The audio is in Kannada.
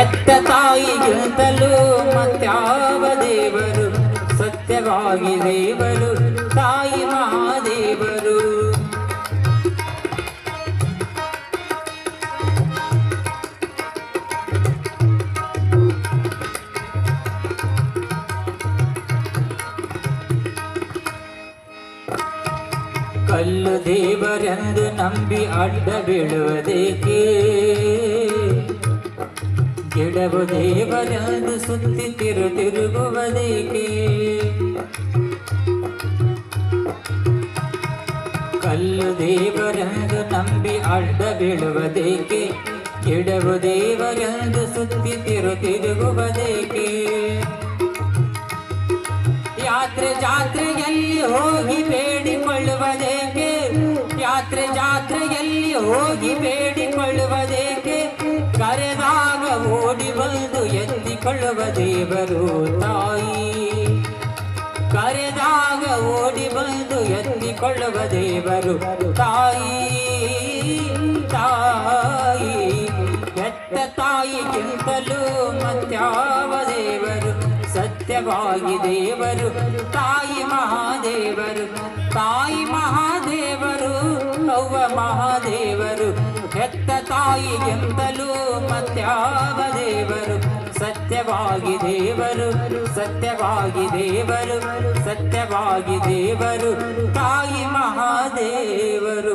ಎತ್ತ ತಾಯಿಗಿಂತಲೂ ಮತ್ಯಾವ ದೇವರು? ಸತ್ಯವಾಗಿ ದೇವರು ತಾಯಿ ಮಹಾದೇವರು. ಕಲ್ಲು ದೇವರೆಂದು ನಂಬಿ ಅಡ್ಡ ಬೀಳುವುದೇಕೆ? ಗಿಡವು ದೇವರಾದು ಸುತ್ತಿ ತಿರು ತಿರುಗುವುದೇಕೆ ಕಲ್ಲು ದೇವರಾದು ನಂಬಿ ಅಡ್ಡ ಬೀಳುವುದೇಕೆ ಕೆಡವು ದೇವರಾದು ಸುತ್ತಿ ತಿರು ತಿರುಗುವುದೇಕೆ ಯಾತ್ರೆ ಜಾತ್ರೆಯಲ್ಲಿ ಹೋಗಿ ಬೇಡಿಕೊಳ್ಳುವುದೇಕೆ ಯಾತ್ರೆ ಜಾತ್ರೆಯಲ್ಲಿ ಹೋಗಿ ಬೇಡಿಕೊಳ್ಳುವುದೇಕೆ ಕರೆದಾಗ ಓಡಿ ಬಂದು ಎತ್ತಿಕೊಳ್ಳುವ ದೇವರು ತಾಯಿ? ಕರೆದಾಗ ಓಡಿ ಬಂದು ಎತ್ತಿಕೊಳ್ಳುವ ದೇವರು ತಾಯಿ? ತಾಯಿ ಹೆತ್ತ ತಾಯಿಗಿಂತಲೂ ಮತ್ಯಾವ ದೇವರು? ಸತ್ಯವಾಗಿ ದೇವರು, ತಾಯಿ ಮಹಾದೇವರು ತಾಯಿ ಮಹಾದೇವರು, ಅವ್ವ ಮಹಾದೇವರು ಹೆತ್ತ ತಾಯಿಗಿಂತಲೂ ಮತ್ಯಾವ ದೇವರು? ಸತ್ಯವಾಗಿ ದೇವರು ಸತ್ಯವಾಗಿ ದೇವರು ಸತ್ಯವಾಗಿ ದೇವರು ತಾಯಿ ಮಹಾದೇವರು.